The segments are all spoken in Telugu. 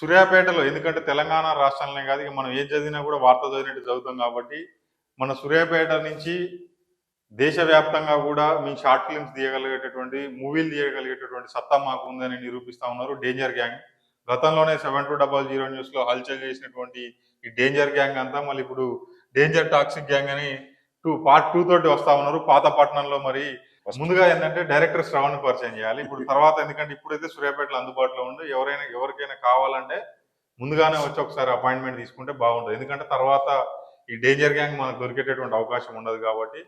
సూర్యాపేటలో ఎందుకంటే తెలంగాణ రాష్ట్రంలోనే కాదు ఇక మనం ఏం చదివినా కూడా వార్త చదివినట్టు చదువుతాం కాబట్టి మన సూర్యాపేట నుంచి దేశవ్యాప్తంగా కూడా మీ షార్ట్ ఫిల్మ్స్ తీయగలిగేటటువంటి మూవీలు తీయగలిగేటటువంటి సత్తా మాకు ఉందని నిరూపిస్తా ఉన్నారు డేంజర్ గ్యాంగ్. గతంలోనే సెవెన్ టూ డబల్ జీరో న్యూస్లో హల్చల్ చేసినటువంటి ఈ డేంజర్ గ్యాంగ్ అంతా మళ్ళీ ఇప్పుడు డేంజర్ టాక్సిక్ గ్యాంగ్ అని టూ పార్ట్ టూ తోటి వస్తా ఉన్నారు. పాతపట్నంలో మరి ముందుగా ఏంటంటే డైరెక్టర్ శ్రవణ్ పరిచయం చేయాలి. ఇప్పుడు తర్వాత ఎందుకంటే ఇప్పుడైతే సూర్యాపేటలో అందుబాటులో ఉండి ఎవరైనా ఎవరికైనా కావాలంటే ముందుగానే వచ్చి ఒకసారి అపాయింట్మెంట్ తీసుకుంటే బాగుంటుంది. ఎందుకంటే తర్వాత ఈ డేంజర్ గ్యాంగ్ మనకు దొరికేటటువంటి అవకాశం ఉండదు కాబట్టి.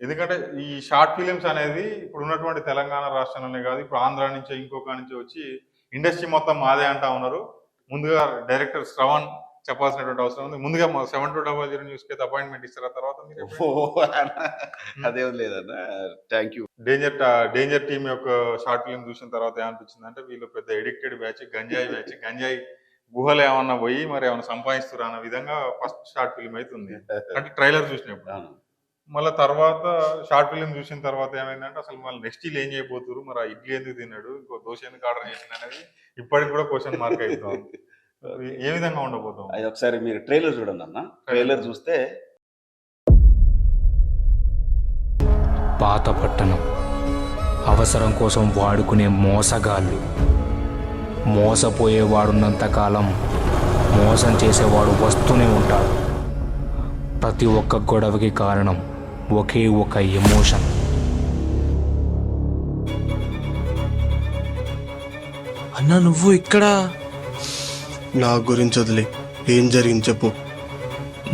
ఎందుకంటే ఈ షార్ట్ ఫిలిమ్స్ అనేది ఇప్పుడు ఉన్నటువంటి తెలంగాణ రాష్ట్రంలోనే కాదు ఇప్పుడు ఆంధ్ర నుంచి ఇంకొక నుంచి వచ్చి ఇండస్ట్రీ మొత్తం మాదే అంటా ఉన్నారు. ముందుగా డైరెక్టర్ శ్రవణ్ చెప్పాల్సినటువంటి అవసరం ఉంది. ముందుగా సెవెన్ టూ డబల్ జీరో న్యూస్కి అపాయింట్మెంట్ ఇస్తారా? తర్వాత అదేం లేదన్న. Thank you. డేంజర్ టా- డేంజర్ టీమ్ యొక్క షార్ట్ ఫిల్మ్ చూసిన తర్వాత ఏమనిపించింది అంటే వీళ్ళు పెద్ద ఎడిక్టెడ్ బ్యాచ్ గంజాయి బ్యాచ్ గంజాయి గుహలు ఏమన్నా పోయి మరి ఏమన్నా సంపాదిస్తురా అన్న విధంగా ఫస్ట్ షార్ట్ ఫిల్మ్ అవుతుంది అంటే ట్రైలర్ చూసినప్పుడు. మళ్ళీ తర్వాత షార్ట్ ఫిల్మ్ చూసిన తర్వాత ఏమైందంటే అసలు మళ్ళీ నెక్స్ట్ వీళ్ళు ఏం చేయబోతున్నారు మరి ఆ ఇడ్లీ ఎందుకు తిన్నాడు? ఇంకో దోశ ఎందుకు ఆర్డర్ చేసింది అనేది ఇప్పటికి కూడా క్వశ్చన్ మార్క్ అవుతాం ఏ విధంగా ఉండబోతాం అది ఒకసారి మీరు ట్రైలర్ చూడండి అన్న. ట్రైలర్. చూస్తే పాత పట్టణం. అవసరం కోసం వాడుకునే మోసగాళ్ళు. మోసపోయేవాడున్నంత కాలం మోసం చేసేవాడు వస్తూనే ఉంటాడు. ప్రతి ఒక్క గొడవకి కారణం ఒకే ఒక ఎమోషన్. అన్నా నువ్వు ఇక్కడ? నా గురించి వదిలే. ఏం జరిగింది చెప్పు.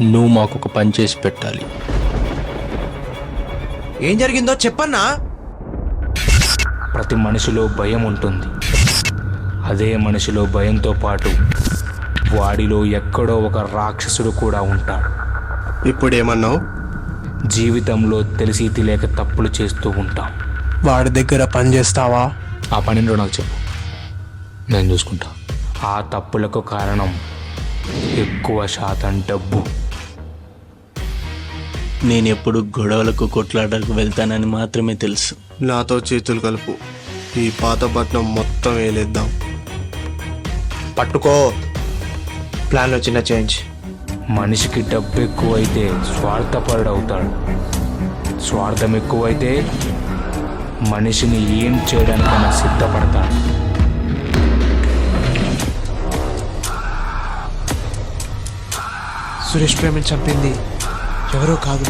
నువ్వు మాకు ఒక పని చేసి పెట్టాలి. ఏం జరిగిందో చెప్పన్నా? ప్రతి మనిషిలో భయం ఉంటుంది. అదే మనిషిలో భయంతో పాటు వాడిలో ఎక్కడో ఒక రాక్షసుడు కూడా ఉంటాడు. ఇప్పుడు ఏమన్నావు జీవితంలో తెలిసి తెలియక తప్పులు చేస్తూ ఉంటాం. వాడి దగ్గర పని చేస్తావా? ఆ పన్నెండు నాకు చెప్పు. నేను చూసుకుంటా. ఆ తప్పులకు కారణం ఎక్కువ శాతం డబ్బు. నేను ఎప్పుడు గొడవలకు కొట్లాటకు వెళ్తానని మాత్రమే తెలుసు. నాతో చేతులు కలుపు. ఈ పాతపట్నం మొత్తం వేలేద్దాం పట్టుకో. ప్లాన్లో చిన్న చేంజ్. మనిషికి డబ్బు ఎక్కువైతే స్వార్థపరుడు అవుతాడు స్వార్థం ఎక్కువైతే మనిషిని ఏం చేయడానికైనా సిద్ధపడతాడు. సురేష్ ప్రేమిని చంపింది ఎవరో కాదు.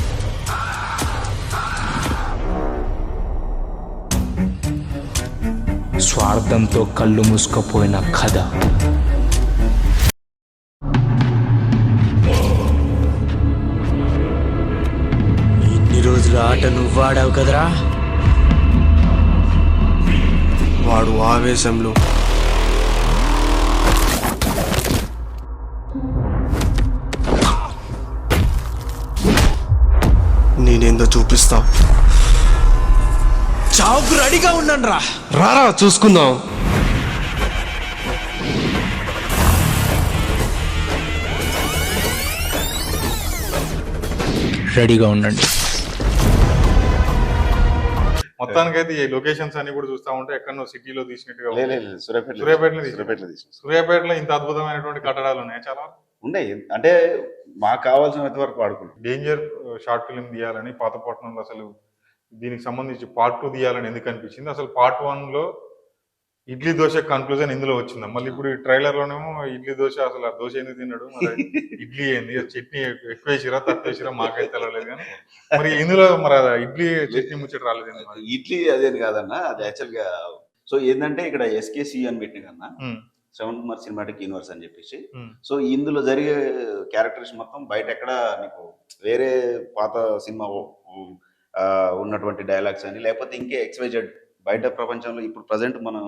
స్వార్థంతో కళ్ళు మూసుకుపోయిన కథ. ఇన్ని రోజులు ఆట నువ్వు ఆడావు కదరా? వాడు ఆవేశంలో నేనేందో చూపిస్తా. చావుకు రెడీగా ఉన్నాను రా రారా చూసుకుందాం. రెడీగా ఉండండి. మొత్తానికైతే ఈ లొకేషన్స్ అన్ని కూడా చూస్తా ఉంటే ఎక్కడో సిటీలో తీసినట్టుగా ఉంది. తీసి సూర్యాపేటలో ఇంత అద్భుతమైనటువంటి కట్టడాలు ఉన్నాయి చాలా? ఉండే అంటే మాకు కావాల్సినంత వరకు వాడుకున్నాం డేంజర్ షార్ట్ ఫిల్మ్ తీయాలని పాతపట్నంలో అసలు దీనికి సంబంధించి పార్ట్ టూ తీయాలని ఎందుకు అనిపించింది? అసలు పార్ట్ వన్లో ఇడ్లీ దోశ కన్క్లూజన్ ఇందులో వచ్చింది? మళ్ళీ ఇప్పుడు ఈ ట్రైలర్ లోనేమో ఇడ్లీ దోశ అసలు ఆ దోశ ఎందుకు తిన్నాడు? మరి ఇడ్లీ ఏంది? చట్నీ ఎక్కువ వేసిరా తక్కువ వేసిరా? మాకైతే తెలవలేదు కానీ. మరి ఇందులో మరి ఇడ్లీ చట్నీ ముచ్చట రాలేదు? ఇడ్లీ అదేని కాదన్న అది యాక్చువల్గా సో ఏంటంటే ఇక్కడ ఎస్కేసి అని పెట్టిన కన్నా శ్రవణ్ కుమార్ సినిమాటిక్ యూనివర్స్ అని చెప్పేసి. సో ఇందులో జరిగే క్యారెక్టర్స్ మొత్తం బయట ఎక్కడ నీకు వేరే పాత సినిమా ఉన్నటువంటి డైలాగ్స్ అని లేకపోతే ఇంకే ఎక్స్వైజెడ్ బయట ప్రపంచంలో ఇప్పుడు ప్రజెంట్ మనం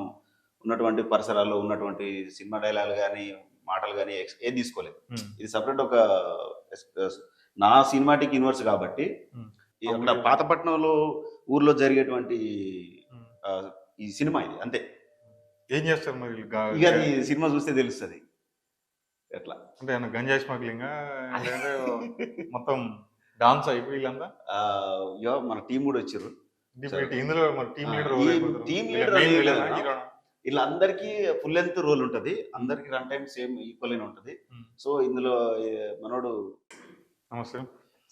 ఉన్నటువంటి పరిసరాల్లో ఉన్నటువంటి సినిమా డైలాగ్ కానీ మాటలు కానీ ఏది తీసుకోలేదు. ఇది సపరేట్ ఒక నా సినిమాటిక్ యూనివర్స్ కాబట్టి అక్కడ పాతపట్నంలో ఊర్లో జరిగేటువంటి ఈ సినిమా ఇది అంతే. ఏం చేస్తారు మరి ఇక అది సినిమా చూస్తే తెలుస్తుంది. ఎట్లా? అంటే ఏమన్నా గంజాయి స్మగ్లింగ్? మొత్తం డాన్స్ అయిపోయి వీళ్ళంతా? యో మన టీం కూడా వచ్చారు ఇందులో టీమ్ ఆ, లీడర్ leader అనేది లేదా? వీళ్ళందరికీ ఫుల్ లెంత్ రోల్ ఉంటుంది. అందరికి రన్ టైం సేమ్ ఈక్వల్ ఉంటుంది. Hmm. సో ఇందులో మనోడు నమస్తే.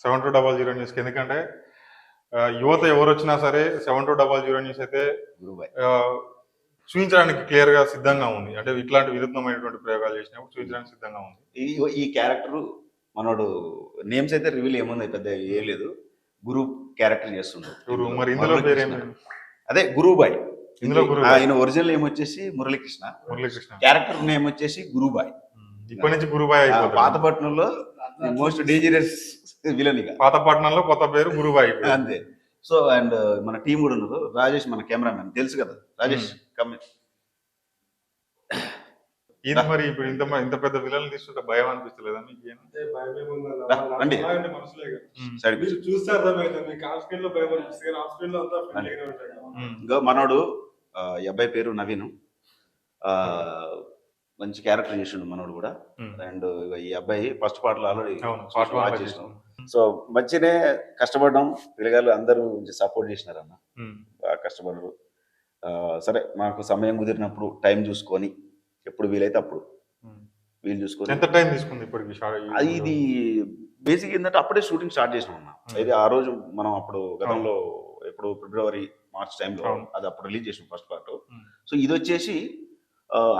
సెవెన్ టూ డబల్ జీరో న్యూస్కి. ఎందుకంటే యువత ఎవరు వచ్చినా సరే seven two double zero news అయితే చూపించడానికి క్లియర్గా సిద్ధంగా ఉంది. అంటే ఇట్లాంటి విరుద్ధమైనటువంటి ప్రయోగాలు చేసినప్పుడు చూపించడానికి సిద్ధంగా ఉంది. ఈ ఈ క్యారెక్టర్ మనోడు నేమ్స్ అయితే రివీల్ ఏముంది పెద్ద ఏం లేదు. గురు క్యారెక్టర్ చేస్తుండు. గురు మరి ఇందులో. అదే గురుబాయ్. ఇందులో. ఆయన ఒరిజినల్ నేమ్ వచ్చేసి మురళీకృష్ణ. మురళీకృష్ణ. క్యారెక్టర్ నేమ్ వచ్చేసి గురుబాయ్. ఇప్పటి నుంచి గురుబాయ్ పాతపట్నంలో మోస్ట్ డేంజరస్ విలన్ ఇక. పాతపట్నంలో కొత్త పేరు గురుబాయ్. అంతే. సో అండ్ మన టీం కూడా ఉన్నారు రాజేష్ మన కెమెరామెన్. తెలుసు కదా రాజేష్? కమ్ ఇది మరి ఇప్పుడు ఇంత ఇంత పెద్ద విలన్ తీసుకుంటే భయం అనిపిస్తలేదా మీకు రండి. ఇంకా మనోడు ఆ, ఈ అబ్బాయి పేరు నవీన్. ఆ, మంచి క్యారెక్టర్ చేసిండు మనోడు కూడా. అండ్ ఈ అబ్బాయి ఫస్ట్ ఆల్రెడీ పార్ట్ వన్లో చేసినాం చేసినాం. సో మంచినే కష్టపడ్డాం. పిల్లగాళ్ళు అందరూ సపోర్ట్ చేసినారు అన్న. బాగా కష్టపడరు సరే మాకు సమయం కుదిరినప్పుడు టైం చూసుకొని ఎప్పుడు వీలైతే అప్పుడు. వీలు చూసుకొని. ఎంత టైం తీసుకుంది ఇప్పటికి ఇది బేసిక్ ఏంటంటే అప్పుడే షూటింగ్ స్టార్ట్ చేసినాం అన్న. అయితే ఆ రోజు మనం అప్పుడు గతంలో ఎప్పుడు ఫిబ్రవరి మార్చ్ టైంలో. అది అప్పుడు రిలీజ్ చేసినాం ఫస్ట్ పార్ట్. సో ఇది వచ్చేసి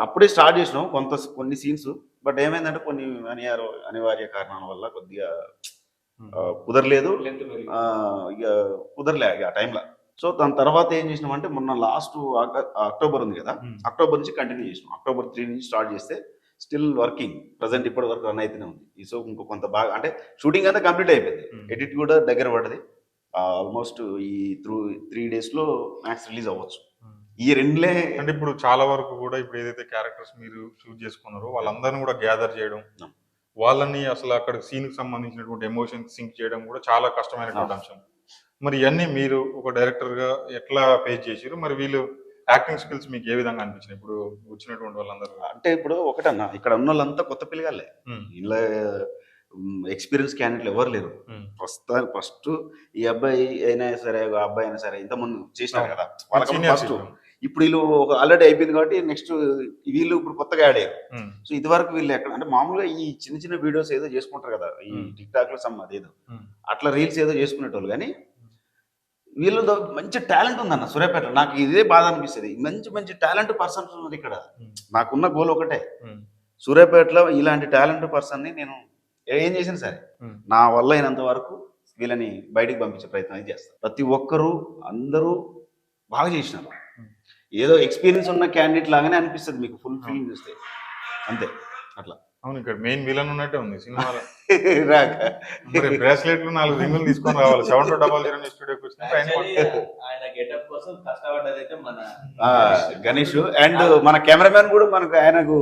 అప్పుడే స్టార్ట్ చేసినాం కొంత కొన్ని సీన్స్. బట్ ఏమైందంటే కొన్ని అనివార్య అనివార్య కారణాల వల్ల కొద్దిగా కుదరలేదు. ఆ, ఇక కుదరలే ఇక ఆ టైంలో. సో దాని తర్వాత ఏం చేసినాం అంటే మొన్న లాస్ట్ అక్టోబర్ ఉంది కదా. అక్టోబర్ నుంచి కంటిన్యూ చేసినాం అక్టోబర్ త్రీ నుంచి స్టార్ట్ చేస్తే స్టిల్ వర్కింగ్ ప్రజెంట్ ఇప్పటి వరకు రన్ అయితేనే ఉంది ఈ సో ఇంకో కొంత బాగా అంటే షూటింగ్ అంతా కంప్లీట్ అయిపోయింది. ఎడిట్ కూడా దగ్గర పడ్డది ఆల్మోస్ట్ ఈ త్రూ త్రీ డేస్లో మ్యాక్స్ రిలీజ్ అవ్వచ్చు. ఈ రెండులే అంటే ఇప్పుడు చాలా వరకు కూడా ఇప్పుడు ఏదైతే క్యారెక్టర్స్ మీరు షూట్ చేసుకున్నారో వాళ్ళందరినీ కూడా గ్యాదర్ చేయడం. వాళ్ళని అసలు అక్కడ సీన్కి సంబంధించినటువంటి ఎమోషన్ సింక్ చేయడం కూడా చాలా కష్టమైనటువంటి అంశం మరి ఇవన్నీ మీరు ఒక డైరెక్టర్గా ఎట్లా ఫేస్ చేసారు మరి వీళ్ళు యాక్టింగ్ స్కిల్స్ మీకు ఏ విధంగా అనిపించినాయి? ఇప్పుడు వచ్చినటువంటి వాళ్ళందరూ అంటే ఇప్పుడు ఒకటన్నా ఇక్కడ ఉన్న వాళ్ళంతా కొత్త పిల్లగాళ్ళే. ఉమ్, ఇలా ఎక్స్పీరియన్స్ క్యాండిడేట్లు ఎవరు లేరు. ప్రస్తుతానికి ఫస్ట్ ఈ అబ్బాయి అయినా సరే ఒక అబ్బాయి అయినా సరే ఇంతకుముందు చేసినారు కదా. వాళ్ళకి ఫస్ట్ ఇప్పుడు. వీళ్ళు ఆల్రెడీ అయిపోయింది కాబట్టి నెక్స్ట్ వీళ్ళు ఇప్పుడు కొత్తగా యాడ్ అయ్యారు. సో ఇదివరకు వీళ్ళు ఎక్కడ అంటే మామూలుగా ఈ చిన్న చిన్న వీడియోస్ ఏదో చేసుకుంటారు కదా. ఈ. టిక్ టాక్లో సమ్ అదేదో. అట్లా రీల్స్ ఏదో చేసుకునేటోళ్ళు. కానీ వీళ్ళతో మంచి టాలెంట్ ఉందన్న సూర్యాపేట. నాకు ఇదే బాధ అనిపిస్తుంది. మంచి మంచి టాలెంట్ పర్సన్స్ ఉన్నారు ఇక్కడ. నాకున్న గోల్ ఒకటే. సూర్యాపేటలో ఇలాంటి టాలెంట్ పర్సన్ని నేను ఏం చేసినా సరే నా వల్ల అయినంత వరకు వీళ్ళని బయటికి పంపించే ప్రయత్నం అయితే చేస్తాను ప్రతి ఒక్కరూ అందరూ బాగా చేసినారు. ఏదో ఎక్స్పీరియన్స్ ఉన్న క్యాండిడేట్ లాగానే అనిపిస్తుంది మీకు ఫుల్ ఫీలింగ్ చూస్తే అంతే. అట్లా. అవును ఇక్కడ మెయిన్ విలన్ ఉన్నట్టే ఉంది సినిమాలో. రాక. మరి బ్రాస్లెట్లు నాలుగు రింగులు తీసుకొని రావాలి. సెవెన్ టూ డబల్ జీరో స్టూడియోకి ఆయన గెటప్ కోసం కష్టపడ్డది అయితే మన ఆ, గణేష్. అండ్ మన కెమెరామెన్ కూడా మనకు ఆయనకు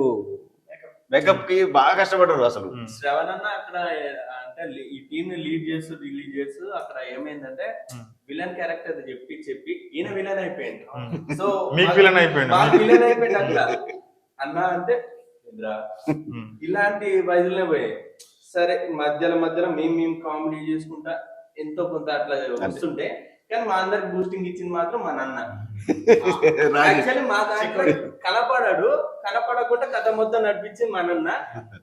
మేకప్కి బాగా కష్టపడ్డారు అసలు. శ్రవణ్ అన్న అక్కడ అంటే ఈ టీమ్ని లీడ్ చేస్తూ రిలీజ్ చేస్తూ అక్కడ ఏమైందంటే. విలన్ క్యారెక్టర్ చెప్పి చెప్పి ఈయన విలన్ అయిపోయింది. సో మీకు విలన్ అయిపోయిండు. మాకు విలన్ అయిపోయింది అట్లా అన్న అంటే ఇలాంటి వయసులోనే పోయాయి సరే మధ్యలో మధ్యలో మేము మేము కామెడీ చేసుకుంటా ఎంతో కొంత అట్లా వస్తుంటే కానీ మా అందరికి బూస్టింగ్ ఇచ్చింది మాత్రం మా నాన్న. యాక్చువల్లీ మా దాంట్లో కనపడాడు కనపడకుండా కథ మొత్తం నడిపించింది మా నాన్న.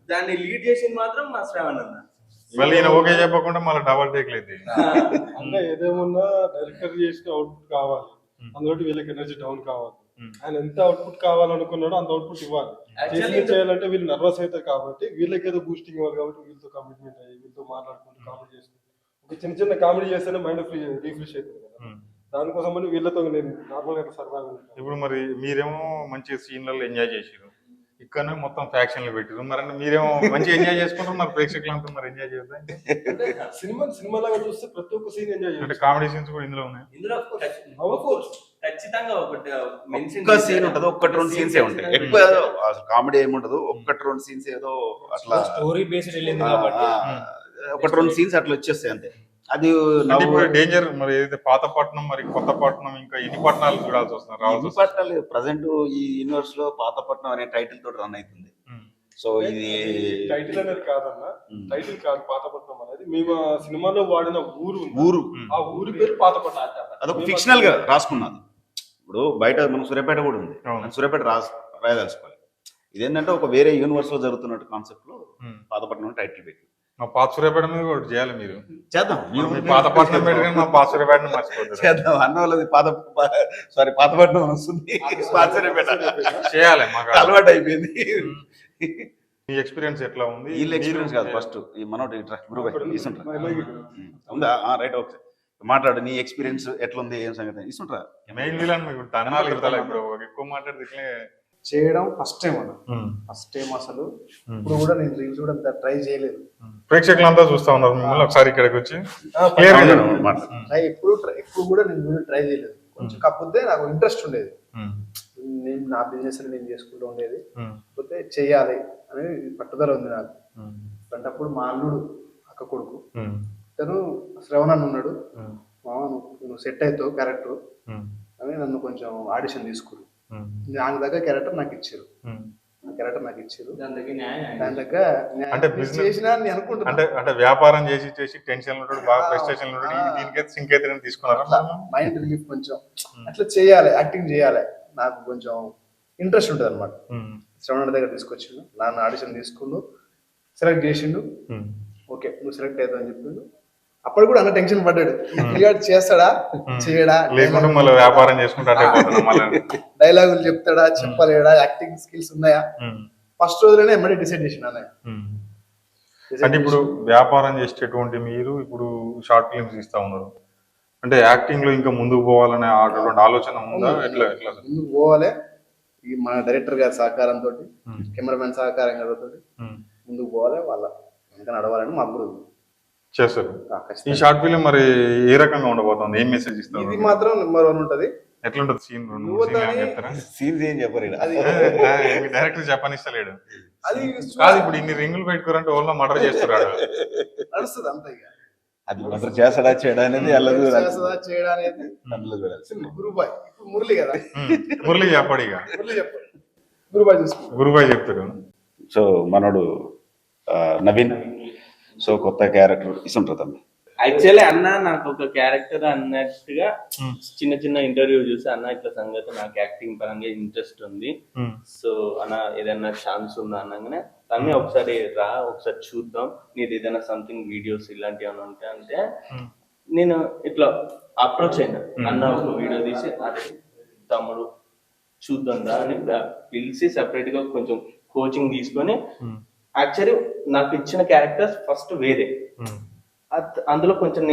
దాన్ని లీడ్ చేసింది మాత్రం మా శ్రవణ్ అన్న. మళ్ళీ ఓకే చెప్పకుండా మళ్ళీ డబల్ టేక్లు అయితే. అంటే ఏదేమన్నా డైరెక్టర్ చేసిన అవుట్పుట్ కావాలి. అందులో వీళ్ళకి ఎనర్జీ డౌన్ కావాలి. ఆయన ఎంత అవుట్పుట్ కావాలనుకున్నాడో అంత అవుట్పుట్ ఇవ్వాలి. చేసి చేయాలంటే వీళ్ళు నర్వస్ అవుతారు కాబట్టి వీళ్ళకి ఏదో బూస్టింగ్ ఇవ్వాలి కాబట్టి వీళ్ళతో కమిట్మెంట్ అయ్యి వీళ్ళతో మాట్లాడుకుంటూ కామెడీ చేసుకుంటూ ఒక చిన్న చిన్న కామెడీ చేస్తేనే మైండ్ ఫ్రీ రీఫ్రెష్ అవుతుంది కదా. ఉమ్. దానికోసం అని వీళ్ళతో నేను నార్మల్గా సర్వైవ్ ఇప్పుడు మరి మీరేమో మంచి సీన్లలో ఎంజాయ్ చేసారు ఇక్కడనే మొత్తం ఫ్యాక్షన్లు పెట్టారు మరి మీరేమో మంచి ఎంజాయ్ చేసుకుంటారు మరి ప్రేక్షకులు అంతా మరి ఎంజాయ్ చేద్దాం అంటే సినిమా సినిమా లాగా చూస్తే ప్రతి ఒక్క సీన్ ఎంజాయ్ అంటే చేయొచ్చు. కామెడీ సీన్స్ కూడా ఇందులో ఉన్నాయి. ఖచ్చితంగా ఒకటి మెన్షన్ ఒక్క సీన్ ఉంటది ఒక్కటి రెండు సీన్స్ ఏ ఉంటాయి. ఎక్కువ కామెడీ ఏమి ఉండదు ఒక్కటి రెండు సీన్స్ ఏదో అట్లా. స్టోరీ బేస్డ్ వెళ్ళింది కాబట్టి. ఒకటి రెండు సీన్స్ అట్లా వచ్చేస్తాయి అంతే. అది డేంజర్ మరి ఏదైతే పాతపట్నం మరి కొత్తపట్నం ఇంకా ఎన్ని పట్టణాలు చూడాల్సి వస్తుంది రావాల్సి వస్తుంది? పట్టాలి ప్రజెంట్ ఈ యూనివర్స్లో పాతపట్నం అనే టైటిల్ తోటి రన్ అవుతుంది. సో ఇది టైటిల్ అనేది కాదన్న. టైటిల్ కాదు పాతపట్నం అనేది. మేము సినిమాలో వాడిన ఊరు. ఊరు. ఆ ఊరి పేరు పాతపట్నం అదొక ఫిక్షనల్గా రాసుకున్నది ఇప్పుడు బయట మనం సూర్యాపేట కూడా ఉంది. సూర్యాపేట రాసి రాయదలుచుకోవాలి. ఇదేంటంటే ఒక వేరే యూనివర్స్లో జరుగుతున్నట్టు కాన్సెప్ట్లో. పాతపట్నం టైటిల్ పెట్టి మా పాత సూర్యాపేట మీద కూడా చేయాలి మీరు. చేద్దాం. మీ పాత పట్నం పెట్టుకుని మా పాత మర్చిపోతారు. చేద్దాం. అన్న వాళ్ళది పాత సారీ పాతపట్నం వస్తుంది. పాత సూర్యాపేట. చేయాలి మాకు అలవాటు అయిపోయింది. మీ ఎక్స్పీరియన్స్ ఎట్లా ఉంది? వీళ్ళ ఎక్స్పీరియన్స్ కాదు ఫస్ట్ ఈ మనోటి ఇట్రా గురువు ఉందా. రైట్ ఓకే మాట్లాడు నీ ఎక్స్పీరియన్స్ ఎట్లుంది ఏం సంగతి ఇస్తుంటా మెయిన్ ఎక్కువ మాట్లాడితే చేయడం ఫస్ట్ టైం అన్న. ఫస్ట్ టైం అసలు. ఇప్పుడు కూడా నేను రీల్స్ కూడా అంత ట్రై చేయలేదు. ప్రేక్షకులంతా చూస్తా ఉన్నారు మిమ్మల్ని ఒకసారి ఇక్కడికి వచ్చి. ట్రై ఎప్పుడు ఎప్పుడు కూడా నేను వీడియో ట్రై చేయలేదు. కొంచెం కాకపోతే నాకు ఇంట్రెస్ట్ ఉండేది. నేను నా బిజినెస్ నేను చేసుకుంటూ ఉండేది. కాకపోతే చెయ్యాలి అని పట్టుదల ఉంది నాకు. అప్పుడు మా అల్లుడు అక్క కొడుకు. తను శ్రవణ్ అని ఉన్నాడు మామ నువ్వు నువ్వు సెట్ అవుతావు క్యారెక్టర్. అని నన్ను కొంచెం ఆడిషన్ తీసుకురు. దాని దగ్గర క్యారెక్టర్ నాకు ఇచ్చారు. క్యారెక్టర్ నాకు ఇచ్చారు. దాని దగ్గర న్యాయం దాని దగ్గర అంటే business- చేసినా అని నేను అనుకుంటున్నా. అంటే అంటే వ్యాపారం చేసి చేసి టెన్షన్ ఉంటాడు బాగా ప్రెస్టేషన్ ఉంటాడు. దీనికైతే సింక్ అయితే తీసుకున్నారా? అట్లా మైండ్ రిలీఫ్ కొంచెం. అట్లా చేయాలి యాక్టింగ్ చేయాలి. నాకు కొంచెం ఇంట్రెస్ట్ ఉంటుంది అనమాట. శ్రవణ దగ్గర తీసుకొచ్చిండు. నాన్న ఆడిషన్ తీసుకుండు సెలెక్ట్ చేసిండు. ఓకే నువ్వు సెలెక్ట్ అవుతావు అని చెప్పిండు. అప్పుడు కూడా అన్న టెన్షన్ పడ్డాడు. క్లియర్ చేస్తాడా? చేయడా? లేకుంటే మళ్ళీ వ్యాపారం చేసుకుంటే అట్టే పోతున్నాం మళ్ళీ. డైలాగులు చెప్తాడా? చెప్పలేడా? యాక్టింగ్ స్కిల్స్ ఉన్నాయా. ఫస్ట్ రోజులోనే ఎమ్మడి డిసైడ్ చేసిన అంటే ఇప్పుడు వ్యాపారం చేసేటటువంటి మీరు ఇప్పుడు షార్ట్ ఫిల్మ్స్ ఇస్తా ఉన్నారు. అంటే యాక్టింగ్లో ఇంకా ముందుకు పోవాలనే ఆలోచన ఉందా? ఎట్లా ఎట్లా ముందుకు పోవాలి. ఈ మన డైరెక్టర్ గారి సహకారంతో. కెమెరామెన్ సహకారం గారితో. ముందుకు పోవాలి. వాళ్ళ వెనక నడవాలని కూడా ఉంది. చేస్తారు. ఈ. షార్ట్ ఫిల్మ్ మరి ఏ రకంగా ఉండబోతుంది? ఏం మెసేజ్ ఇస్తారు? ఇది మాత్రం నెంబర్ వన్ ఉంటది. ఎట్లుంటది సీన్ సీన్స్ ఏం చెప్పరు డైరెక్టర్ చెప్పనిస్తలేడు. అది కాదు ఇప్పుడు ఇన్ని రింగులు పెట్టుకోరంటే ఓన్లో మర్డర్ చేస్తున్నాడు. నడుస్తుంది అంత అది మాత్రం చేస్తాడా చేయడా అనేది అల్లదు. చేస్తుందా చేయడా అనేది అందులో చూడాల్సింది గురుబాయ్. ఇప్పుడు మురళి కదా. మురళి చెప్పడు ఇక. మురళి చెప్పాడు. గురుబాయ్ చూసుకో. గురుబాయ్ చెప్తాడు. సో మనోడు ఆ, నవీన్. సో కొత్త క్యారెక్టర్ ఇస్తుంటారు తమ్మి. యాక్చువల్లీ అన్న నాకు ఒక క్యారెక్టర్ అన్నట్టుగా చిన్న చిన్న ఇంటర్వ్యూ చూసి అన్న ఇట్లా సంగతి నాకు యాక్టింగ్ పరంగా ఇంట్రెస్ట్ ఉంది. సో అన్న ఏదైనా ఛాన్స్ ఉందా? అనగానే తమ్మి ఒకసారి రా ఒకసారి చూద్దాం. నీది ఏదైనా సంథింగ్ వీడియోస్ ఇలాంటివి ఏమైనా ఉంటే అంటే నేను ఇట్లా అప్రోచ్ అయినా. అన్న ఒక వీడియో తీసి అదే తమ్ముడు చూద్దాం రా అని పిలిచి సెపరేట్గా కొంచెం కోచింగ్ తీసుకొని యాక్చువల్లీ నాకు ఇచ్చిన క్యారెక్టర్స్ ఫస్ట్ వేరే. అత్- అందులో కొంచెం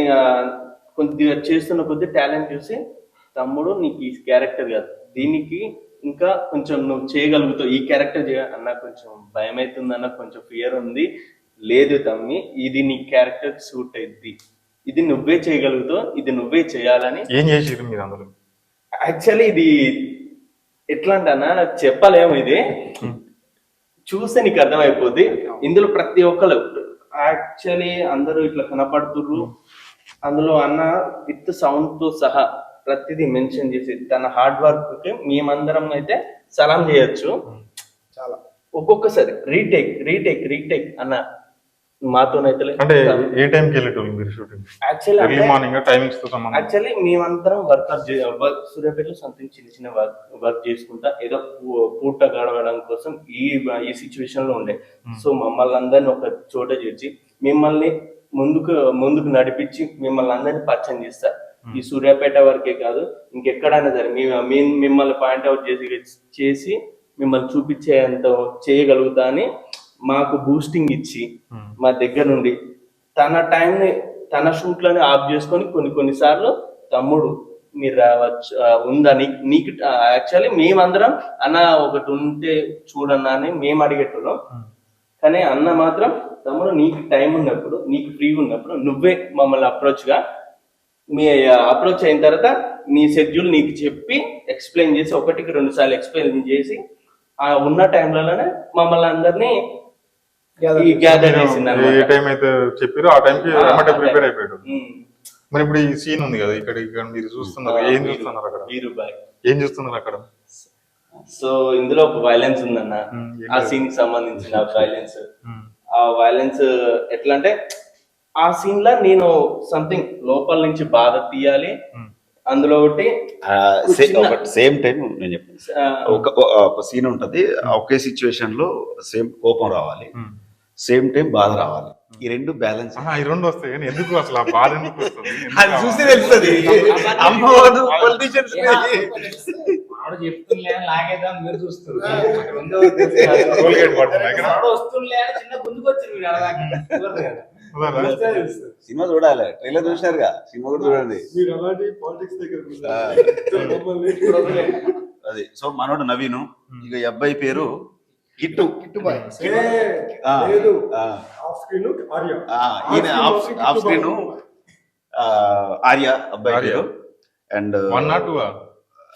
కొద్దిగా చేస్తున్న కొద్ది టాలెంట్ చూసి తమ్ముడు నీకు ఈ క్యారెక్టర్ కాదు. దీనికి ఇంకా కొంచెం నువ్వు చేయగలుగుతావు. ఈ క్యారెక్టర్ అన్న కొంచెం భయం అవుతుంది అన్న కొంచెం ఫియర్ ఉంది. లేదు తమ్మి ఇది నీ క్యారెక్టర్ సూట్ అయింది ఇది నువ్వే చేయగలుగుతావు. ఇది నువ్వే చేయాలని. ఏం చేసిరు మీరు యాక్చువల్లీ ఇది ఎట్లా అంటే అన్న చెప్పలేము ఇది. చూస్తే నీకు అర్థమైపోద్ది. ఇందులో ప్రతి ఒక్కరు యాక్చువల్లీ అందరూ ఇట్లా కనపడుతుర్రు. అందులో అన్న విత్ సౌండ్తో సహా ప్రతిదీ మెన్షన్ చేసి తన హార్డ్ వర్క్కి మేమందరం అయితే సలాం చేయొచ్చు. చాలా. ఒక్కొక్కసారి రీటేక్ రీటేక్ రీటేక్ అన్న మాతోనైతే అంటే ఏ టైంకి వెళ్ళేటోళ్ళు మీరు షూటింగ్? యాక్చువల్లీ ఎర్లీ మార్నింగ్ టైమింగ్స్తో సంబంధం? యాక్చువల్లీ మేమందరం వర్కర్ వర్క్ సూర్యాపేటలో సంథింగ్ చిన్న చిన్న వర్క్ వర్క్ చేసుకుంటా ఏదో పూట గడవడం కోసం ఈ ఈ సిచ్యువేషన్లో ఉండే. సో మమ్మల్ని అందరిని ఒక చోట చేర్చి మిమ్మల్ని ముందుకు ముందుకు నడిపించి మిమ్మల్ని అందరిని పరిచయం చేస్తా. ఈ సూర్యాపేట వరకే కాదు ఇంకెక్కడైనా సరే మీ మీ- మిమ్మల్ని పాయింట్ అవుట్ చేసి చేసి మిమ్మల్ని చూపించేంత చేయగలుగుతా అని మాకు బూస్టింగ్ ఇచ్చి మా దగ్గర నుండి తన టైంని తన షూట్లని ఆఫ్ చేసుకొని కొన్ని కొన్ని సార్లు తమ్ముడు మీరు రావచ్చు ఉందా? నీకు నీకు యాక్చువల్లీ మేమందరం అన్న ఒకటి ఉంటే చూడన్నా అని మేము అడిగేట్టున్నాం కానీ అన్న మాత్రం తమ్ముడు నీకు టైం ఉన్నప్పుడు నీకు ఫ్రీ ఉన్నప్పుడు నువ్వే మమ్మల్ని అప్రోచ్గా మీ అప్రోచ్ అయిన తర్వాత నీ షెడ్యూల్ నీకు చెప్పి ఎక్స్ప్లెయిన్ చేసి ఒకటికి రెండు సార్లు ఎక్స్ప్లెయిన్ చేసి ఆ ఉన్న టైంలలోనే మమ్మల్ని అందరినీ ఈ గ్యాదర్ చేసింది ఏ. టైం అయితే చెప్పారో ఆ టైంకి అదే. ప్రిపేర్ అయిపోయాడు. మరి ఇప్పుడు ఈ సీన్ ఉంది కదా ఇక్కడ ఇక్కడ మీరు చూస్తున్నారు ఏం చూస్తున్నారు అక్కడ? వీరుబాయ్ ఏం చూస్తున్నారు అక్కడ? సో ఇందులో ఒక వైలెన్స్ ఉందన్న. ఆ? సీన్కి సంబంధించిన వైలెన్స్ ఆ వైలెన్స్ ఎట్లా అంటే ఆ సీన్లో నేను సంథింగ్ లోపల నుంచి బాధ తీయాలి. అందులో ఒకటి సేమ్ టైం నేను చెప్పాను. ఒక ఒక సీన్ ఉంటది ఒకే సిచ్యువేషన్లో సేమ్ కోపం రావాలి. సేమ్ టైం బాధ రావాలి. ఈ రెండు బ్యాలెన్స్. ఈ రెండు వస్తాయి. కానీ ఎందుకు అసలు ఆ బాధ ఎందుకు వస్తుంది? అది చూసి? తెలుస్తుంది. అమ్మవారు పొలిటీషియన్స్ చెప్తుండే లాగేద్దాం మీరు చూస్తారు. చిన్న ముందుకు? సినిమా చూడాలి. ట్రైలర్ చూసినారుగా. సినిమా కూడా చూడండి. అది. సో మనోడు నవీను. ఇక ఈ అబ్బాయి పేరు ఆ, ఈయన ఆఫ్ ఆఫ్ స్క్రీన్ ఆర్య అబ్బాయి and one not two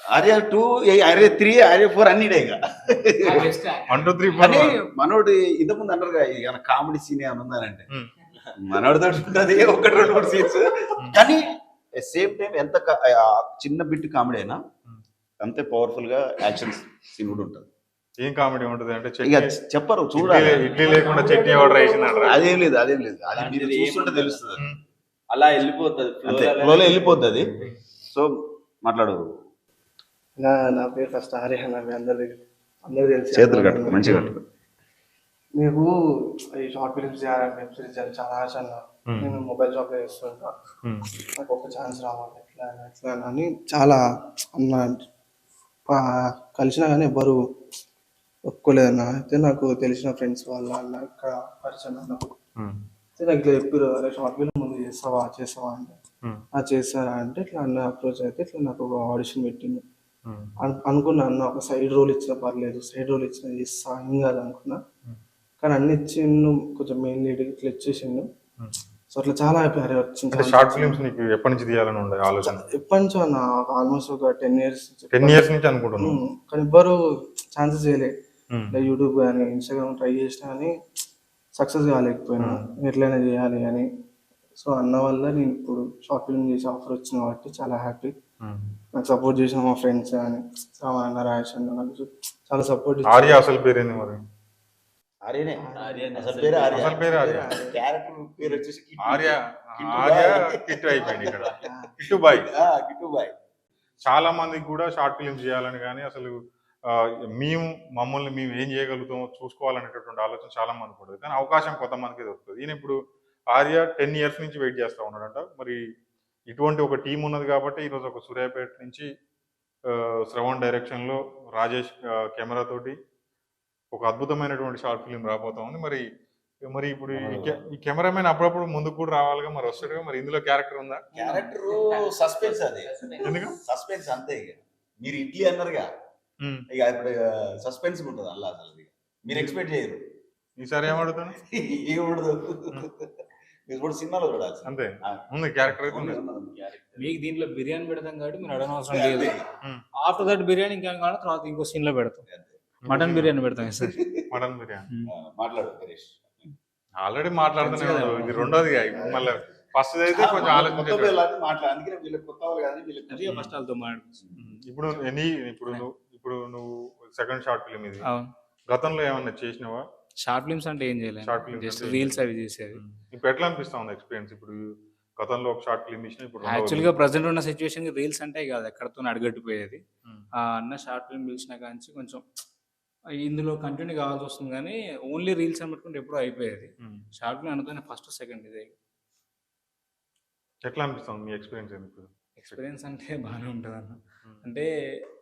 Arya two Arya three Arya four అన్ని వన్ టూ త్రీ ఫోర్ మనోడు ఇంతకుముందు అన్నారుగా ఇక కామెడీ సీన్ ఏమైనా ఉందనంటే. ఉమ్. మనోడితో ఉంటుంది ఒకటి రెండు మూడు సీన్స్ కానీ సేమ్ టైం ఎంత చిన్న బిట్ కామెడీ అయినా అంతే పవర్ఫుల్గా యాక్షన్ సీన్ కూడా ఉంటుంది. ఏం కామెడీ ఉంటుంది అంటే ఇక చెప్పరు చూడాలి. ఇడ్లీ- లేకుండా చట్నీ ఆర్డర్ అదేం లేదు అదేం లేదు. అది మీరు చూస్తుంటే. తెలుస్తుంది. అలా వెళ్ళిపోతుంది అంతే ఫ్లోలో వెళ్ళిపోద్ది అది సో మాట్లాడు. నా నా పేరు ఫస్ట్ ఆర్య నా మీ అందరి అందరికి తెలిసి చేతులు కట్టు మంచిగా కట్టు మీకు ఈ షార్ట్ ఫిల్మ్స్ చేయాలని వెబ్ సిరీస్ చేయాలని చాలా ఆశ నేను మొబైల్ షాప్లో చేస్తుంటా. నాకు ఒక ఛాన్స్ రావాలి ఎట్లా అని, ఎట్లా అని చాలా అన్న. కలిసినా కానీ ఎవ్వరు ఒప్పుకోలేదన్న అయితే నాకు తెలిసిన ఫ్రెండ్స్ వాళ్ళ అన్న ఇక్కడ పరిచయం అయితే నాకు ఇట్లా చెప్పారు అరే షార్ట్ ఫిల్మ్ ముందు చేస్తావా చేస్తావా అంటే. ఆ చేస్తారా అంటే ఇట్లా అన్న అప్రోచ్ అయితే ఇట్లా నాకు ఒక ఆడిషన్ పెట్టింది అను- అనుకున్నా అన్న ఒక సైడ్ రోల్ ఇచ్చినా పర్లేదు సైడ్ రోల్ ఇచ్చినా చేస్తా ఏం కాదు అనుకున్నా. కానీ అన్ని ఇచ్చిండు కొంచెం మెయిన్ లీడ్ ఇట్లా ఇచ్చేసిండు. సో అట్లా చాలా హ్యాపీ అరే వచ్చింది. షార్ట్ ఫిల్మ్స్ నీకు ఎప్పటి నుంచి తీయాలని ఉండే ఆలోచన? ఎప్పటి నుంచో అన్న ఆల్మోస్ట్ ఒక టెన్ ఇయర్స్ టెన్ ఇయర్స్ నుంచి అనుకుంటున్నాను కానీ ఎవ్వరు ఛాన్సెస్ చేయలే. ఉమ్. ఇలా యూట్యూబ్ కానీ ఇన్స్టాగ్రామ్ ట్రై చేసినా కానీ సక్సెస్ కాలేకపోయినా ఎట్లయినా చేయాలి అని. సో అన్న వల్ల నేను ఇప్పుడు షార్ట్ ఫిల్మ్ చేసి ఆఫర్ వచ్చిన కాబట్టి చాలా హ్యాపీ. ఉమ్. నాకు సపోర్ట్ చేసిన మా ఫ్రెండ్స్ కానీ శ్రావణ్ అన్న రాజేష్ అన్న నాకు చాలా సపోర్ట్ ఆర్య అసలు పేరేంది మరి? ఆర్యనే. ఆర్యనే. అసలు పేరు ఆర్య. అసలు పేరు ఆర్య. క్యారెక్టర్ పేరు వచ్చేసి. ఆర్య బాయ్. కిట్టు అయిపోయింది ఇక్కడ. కిట్టు బాయ్. ఆ, కిట్టు బాయ్. చాలా మందికి కూడా షార్ట్ ఫిల్మ్స్ చేయాలని కానీ అసలు మేము మమ్మల్ని మేము ఏం చేయగలుగుతామో చూసుకోవాలనేటటువంటి ఆలోచన చాలా మందికి ఉంటుంది కానీ అవకాశం కొంతమందికి దొరుకుతుంది. ఈయన ఇప్పుడు ఆర్య టెన్ ఇయర్స్ నుంచి వెయిట్ చేస్తూ ఉన్నాడంట. మరి ఇటువంటి ఒక టీం ఉన్నది కాబట్టి ఈరోజు ఒక సూర్యాపేట నుంచి శ్రవణ్ డైరెక్షన్లో రాజేష్ ఆ, కెమెరా తోటి ఒక అద్భుతమైనటువంటి షార్ట్ ఫిల్మ్ రాబోతా ఉంది. మరి మరి ఇప్పుడు ఈ కె- ఈ కెమెరామెన్ అప్పుడప్పుడు ముందుకు కూడా రావాలిగా. మరి వస్తాడుగా. మరి ఇందులో క్యారెక్టర్ ఉందా? క్యారెక్టర్ సస్పెన్స్ అది. ఎందుకు? సస్పెన్స్ అంతే ఇక. మీరు ఇడ్లీ అన్నారుగా. ఇక ఇప్పుడు సస్పెన్స్ ఉంటుంది అల్లా అసలు. మీరు ఎక్స్పెక్ట్ చేయరు. ఈసారి ఏమడుగుతాను ఏం ఉండదు. మీరు కూడా సినిమాలో చూడాలి అంతే. ఉంది క్యారెక్టర్ మీకు దీంట్లో బిర్యానీ పెడతాం కాబట్టి మీరు అడగనవసరం లేదు. ఆఫ్టర్ దట్ బిర్యానీ ఇంకా కావాలి తర్వాత ఇంకో సీన్లో పెడతాం. మటన్ బిర్యానీ పెడతాం సార్ మటన్ బిర్యానీ. మాట్లాడు హరీష్. ఆల్రెడీ మాట్లాడుతూనే ఉన్నావు. ఇది రెండోది మళ్ళీ ఫస్ట్ అయితే కొంచెం మాట్లాడు. అందుకనే వీళ్ళకి కొత్త వాళ్ళు కానీ వీళ్ళకి ఫస్ట్ వాళ్ళతో మాట్లాడు ఇప్పుడు నీ ఇప్పుడు నువ్వు ఇప్పుడు నువ్వు సెకండ్ షార్ట్ ఫిల్మ్ ఇది. అవును. గతంలో ఏమన్నా చేసినావా? షార్ట్ ఫిల్మ్స్ అంటే ఏం చేయలేదు Short films జస్ట్ అంటే రీల్స్ అవి చేసేది. ఇప్పుడు ఎట్లా అనిపిస్తా ఉంది ఎక్స్పీరియన్స్ ఇప్పుడు గతంలో ఒక షార్ట్ ఫిల్మ్ ఇచ్చిన ఇప్పుడు రెండోది. యాక్చువల్గా ప్రజెంట్ ఉన్న సిచ్యువేషన్ రీల్స్ అంటే కాదు ఎక్కడతో అడగట్టుపోయేది ఉమ్. ఆ అన్న షార్ట్ ఫిల్మ్ పిలిచిన కాంచి కొంచెం ఇందులో కంటిన్యూ కావాల్సి వస్తుంది కానీ ఓన్లీ రీల్స్ అని పెట్టుకుంటే ఎప్పుడూ అయిపోయేది. ఉమ్. షార్ట్ ఫిల్మ్ అనుకునే ఫస్ట్ సెకండ్ ఇదే. ఎట్లా అనిపిస్తుంది మీ ఎక్స్పీరియన్స్ ఏంది ఇప్పుడు? ఎక్స్పీరియన్స్ అంటే బాగానే ఉంటుంది అన్న ఉమ్. అంటే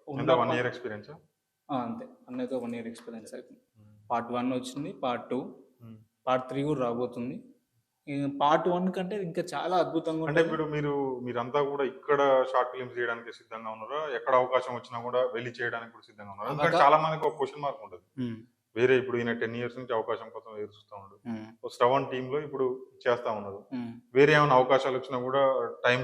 వన్ ఇయర్ ఎక్స్పీరియన్స్ అంతే. అన్నైతే వన్ ఇయర్ ఎక్స్పీరియన్స్ అవుతుంది పార్ట్ వన్ వచ్చింది పార్ట్ టూ. పార్ట్ త్రీ కూడా రాబోతుంది. పార్ట్ వన్ కంటే ఇంకా చాలా అద్భుతంగా అంటే. ఇప్పుడు మీరు మీరంతా కూడా ఇక్కడ షార్ట్ ఫిల్మ్స్ చేయడానికి సిద్ధంగా ఉన్నారా? ఎక్కడ అవకాశం వచ్చినా కూడా వెళ్ళి చేయడానికి కూడా సిద్ధంగా ఉన్నారా? ఎందుకంటే చాలా మందికి ఒక క్వశ్చన్ మార్క్ ఉంటుంది. వేరే ఇప్పుడు ఈయన టెన్ ఇయర్స్ నుంచి అవకాశం కోసం ఎదురుస్తూ ఉన్నాడు. ఉమ్, ఓ శ్రవణ్ టీమ్లో ఇప్పుడు చేస్తా ఉన్నారు. వేరే ఏమైనా అవకాశాలు వచ్చినా కూడా టైం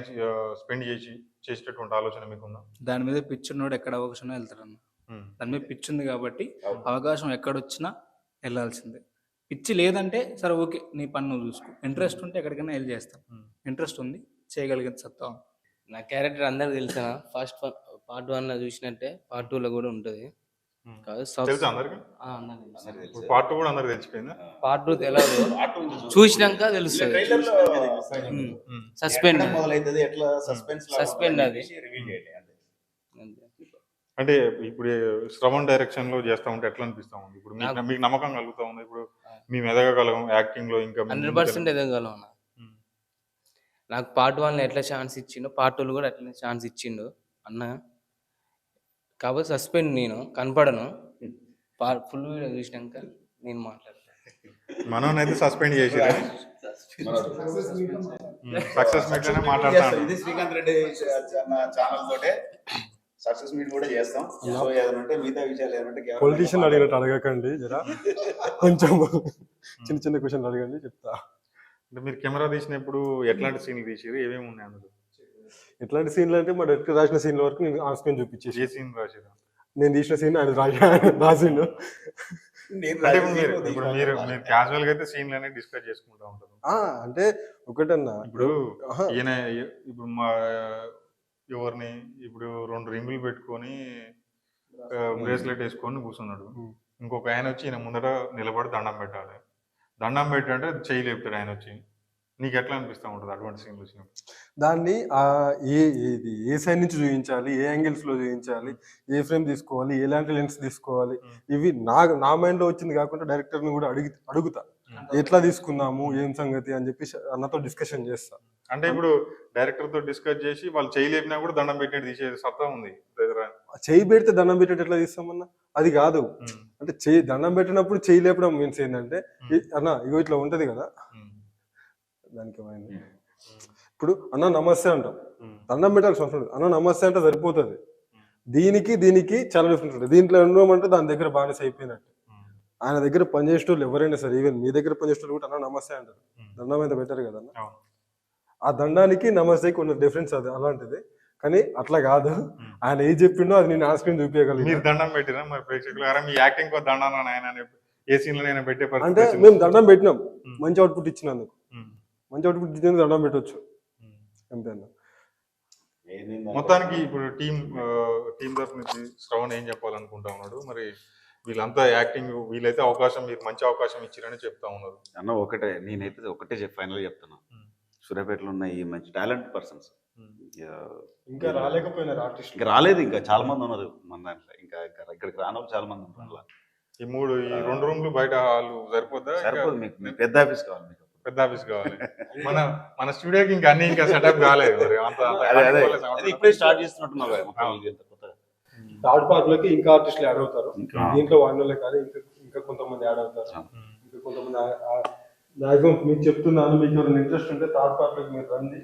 స్పెండ్ చేసి చేసేటటువంటి ఆలోచన మీకుందా దాని మీద పిచ్ ఉన్నోడు ఎక్కడ అవకాశం వెళ్తారన్న ఉమ్. దాని మీద పిచ్ ఉంది కాబట్టి. అవకాశం ఎక్కడొచ్చినా వెళ్ళాల్సిందే పిచ్చి లేదంటే సరే ఓకే నీ పని నువ్వు చూసుకో ఇంట్రెస్ట్ ఉంటే ఎక్కడికైనా వెళ్ళి చేస్తాం. ఇంట్రెస్ట్ ఉంది చేయగలిగే సత్తా. నా క్యారెక్టర్ అందరికి తెలుసా ఫస్ట్ పార్ట్ వన్లో చూసినట్టే పార్ట్ టూ లో కూడా ఉంటుంది పార్ట్ టూ కూడా అందరికి తెలిసిపోయిందా? పార్ట్ టూ తెలియదు చూసినాక తెలుస్తుంది. సస్పెండ్ ఎక్కడ మొదలైతది ఎట్లా సస్పెన్స్ Suspend అది. రివీల్ చేయాలి అంతే. అంటే ఇప్పుడు శ్రవణ్ డైరెక్షన్లో చేస్తా ఉంటే ఎట్లా అనిపిస్తా ఉంది? ఇప్పుడు మీకు నమ్మకం కలుగుతా ఉంది? ఇప్పుడు మేము ఎదగగలం యాక్టింగ్లో ఇంకా హండ్రెడ్ పర్సెంట్ ఎదగలం. నాకు పార్ట్ వన్ ఎట్లా ఛాన్స్ ఇచ్చిండు పార్ట్ టూలో కూడా అట్లనే ఛాన్స్ ఇచ్చిండు అన్న. కాబట్టి సస్పెండ్ నేను కనపడను. ఫుల్ వీడియో చూసినాక నేను మాట్లాడతాను మనోనైతే సస్పెండ్ చేసి సక్సెస్ మీట్లోనే. మాట్లాడతాను ఇది శ్రీకాంత్ రెడ్డి ఛానల్ తోటే సక్సెస్ మీట్ కూడా చేస్తాం. సో ఏదైనా ఉంటే మిగతా విషయాలు కేవలం పొలిటీషియన్ అడిగినట్టు అడగకండి జరా. కొంచెం చిన్న చిన్న క్వశ్చన్ అడగండి చెప్తా. అంటే మీరు కెమెరా తీసినప్పుడు ఎట్లాంటి సీన్లు తీసిరు ఏమేమి ఉన్నాయి అందులో? ఎట్లాంటి సీన్లు అంటే మా డైరెక్టర్ రాసిన సీన్ల వరకు నేను ఆన్ స్క్రీన్ చూపించేసి ఏ సీన్ రాసిరు నేను తీసిన సీన్ ఆయన రాసి రాసిండు క్యాజువల్గా అయితే సీన్లు అనేది డిస్కస్ చేసుకుంటా ఉంటారు. ఆ, అంటే ఒకటన్నా ఇప్పుడు. ఈయన ఇప్పుడు మా ఎవరిని ఇప్పుడు రెండు రింగులు పెట్టుకొని బ్రేస్లెట్ వేసుకొని కూర్చున్నాడు. ఉమ్. ఇంకొక ఆయన వచ్చి ఈయన ముందట నిలబడి దండం పెట్టాలి. దండం పెట్టి అంటే చేయి లేపుతాడు ఆయన వచ్చి. నీకు ఎట్లా అనిపిస్తా ఉంటుంది అటువంటి సీన్లు వచ్చినప్పుడు దాన్ని ఏ ఇది ఏ సైడ్ నుంచి చూపించాలి ఏ యాంగిల్స్లో చూపించాలి ఏ ఫ్రేమ్ తీసుకోవాలి ఎలాంటి లెన్స్ తీసుకోవాలి. ఇవి నా నా మైండ్లో వచ్చింది కాకుండా డైరెక్టర్ని కూడా అడిగి అడుగుతా. ఎట్లా తీసుకుందాము ఏం సంగతి అని చెప్పి అన్నతో డిస్కషన్ చేస్తా. అంటే ఇప్పుడు డైరెక్టర్తో డిస్కస్ చేసి వాళ్ళు చేయి లేపినా కూడా దండం పెట్టినట్టు తీసే సత్తా ఉంది. చేయి పెడితే దండం పెట్టేది ఎట్లా తీస్తామన్నా? అది కాదు. అంటే చేయి దండం పెట్టినప్పుడు చేయి లేపడం మీన్స్ ఏంటంటే అన్న ఇగో ఇట్లా ఉంటది కదా. దానికి ఏమైంది? ఇప్పుడు అన్న నమస్తే అంటాం. దండం పెట్టాల్సిన అవసరం లేదు అన్న నమస్తే అంటే సరిపోతుంది. దీనికి దీనికి చాలా డిఫరెన్స్ ఉంటుంది. దీంట్లో ఉండమంటే దాని దగ్గర బానిస అయిపోయినట్టు. ఆయన దగ్గర పనిచేసేటోళ్ళు ఎవరైనా సరే ఈవెన్ మీ దగ్గర పనిచేసేటోళ్ళు కూడా అన్న నమస్తే అంటారు. దండం అయితే బెటర్ కదా అన్న. అవును. ఆ దండానికి నమస్తే కొన్ని డిఫరెన్స్ అది అలాంటిది. కానీ అట్లా కాదు. ఆయన ఏం చెప్పిండో అది నేను ఆన్ స్క్రీన్ మీరు చూపించగలిగిన దండం పెట్టినా మరి ప్రేక్షకులు? మీ యాక్టింగ్ కో దండం ఆయన అని ఏ సీన్లో నేను పెట్టే అంటే. మేము దండం పెట్టినాం. మంచి అవుట్పుట్ ఇచ్చినందుకు. మంచి అవుట్పుట్ ఇచ్చినందుకు దండం పెట్టొచ్చు. ఉమ్. అంతే అన్న మొత్తానికి ఇప్పుడు టీం టీం తరఫు నుంచి శ్రవణ్ ఏం చెప్పాలనుకుంటా ఉన్నాడు? మరి వీళ్ళంతా యాక్టింగ్ వీళ్ళైతే అవకాశం మీరు మంచి అవకాశం ఇచ్చిరని చెప్తా ఉన్నారు. అన్న ఒకటే నేనైతే ఒకటే ఫైనల్ చెప్తున్నా. సూర్యాపేటలో ఉన్న ఈ మంచి టాలెంట్ పర్సన్స్. ఇంకా రాలేకపోయినారు ఆర్టిస్ట్ ఇంకా రాలేదు ఇంకా చాలా మంది ఉన్నారు మన దాంట్లో. ఇంకా ఇక్కడ- ఇక్కడికి రాని చాలా మంది ఉన్నారు. ఈ మూడు ఈ రెండు రూమ్లు బయట హాల్ సరిపోద్దా? సరిపోదు మీకు పెద్ద ఆఫీస్ కావాలి మీకు. పెద్ద ఆఫీస్ కావాలి. మన మన స్టూడియోకి ఇంకా అన్ని ఇంకా సెటప్ కాలేదు. మరి అంత ఇప్పుడే స్టార్ట్ చేస్తున్నట్టున్నావు. థర్డ్ పార్ట్లోకి ఇంకా ఆర్టిస్టులు యాడ్ అవుతారు. దీంట్లో వాళ్ళే కాదు ఇంకా ఇంకా కొంతమంది యాడ్ అవుతారు. ఇంకా కొంతమంది మ్యాక్సిమం మీకు చెప్తున్నాను మీకు ఎవరైనా ఇంట్రెస్ట్ ఉంటే థర్డ్ పార్ట్లోకి మీరు రండి.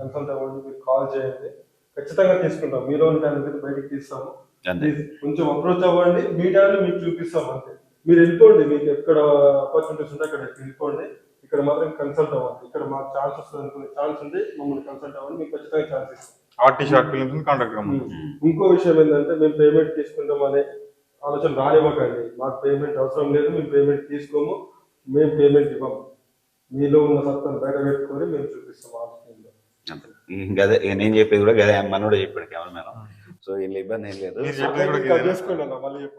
కన్సల్ట్ అవ్వండి మీరు కాల్ చేయండి. ఖచ్చితంగా తీసుకుంటాం. మీలో టాలెంట్ బయటికి తీస్తాము. కొంచెం అప్రోచ్ అవ్వండి. మీ టాలెంట్ మీకు చూపిస్తాం అంతే. మీరు వెళ్ళిపోండి మీకు ఎక్కడ ఆపర్చునిటీస్ ఉంటే అక్కడ వెళ్ళిపోండి. ఇక్కడ మాత్రం కన్సల్ట్ అవ్వండి ఇక్కడ మాకు ఛాన్స్ వస్తుంది అనుకునే ఛాన్స్ ఉంది. మమ్మల్ని కన్సల్ట్ అవ్వండి. మీకు ఖచ్చితంగా ఛాన్స్ ఇస్తాం. ఆర్టీ షార్ట్ ఫిల్మ్స్ కాంటాక్ట్ కమ్మని ఇంకో విషయం ఏంటంటే మేము పేమెంట్ తీసుకుంటాం అనే ఆలోచన రానివ్వకండి. మాకు పేమెంట్ అవసరం లేదు. మేము పేమెంట్ తీసుకోము. మేము పేమెంట్ ఇవ్వము మీలో ఉన్న సత్తాను బయట పెట్టుకొని మేము చూపిస్తాం ఆ స్క్రీన్లో ఇక నేను చెప్పేది కూడా గదే. మనోడే చెప్పాడు కెమెరా సో వీళ్ళ ఇబ్బంది ఏం లేదు.